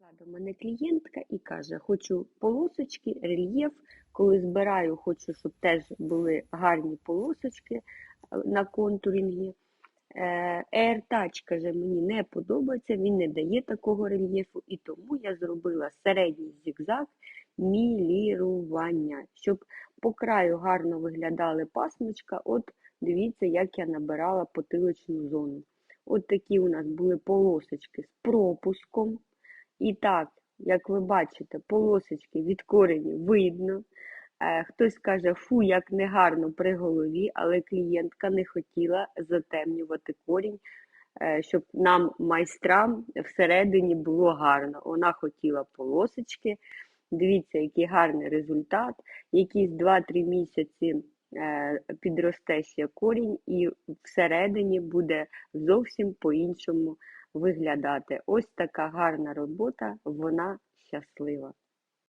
Прийшла до мене клієнтка і каже, хочу полосочки, рельєф. Коли збираю, хочу, щоб теж були гарні полосочки на контурінгі. Е, AirTouch, каже, мені не подобається, він не дає такого рельєфу, і тому я зробила середній зігзаг мілірування, щоб по краю гарно виглядали пасмочка. От дивіться, як я набирала потилочну зону. От такі у нас були полосочки з пропуском. І так, як ви бачите, полосочки від корені видно. Е, Хтось каже, фу, як негарно при голові, але клієнтка не хотіла затемнювати корінь, е, щоб нам, майстрам, всередині було гарно. Вона хотіла полосочки. Дивіться, який гарний результат. Якісь 2-3 місяці е, підросте ще корінь, і всередині буде зовсім по-іншому виглядати. Ось така гарна робота, вона щаслива.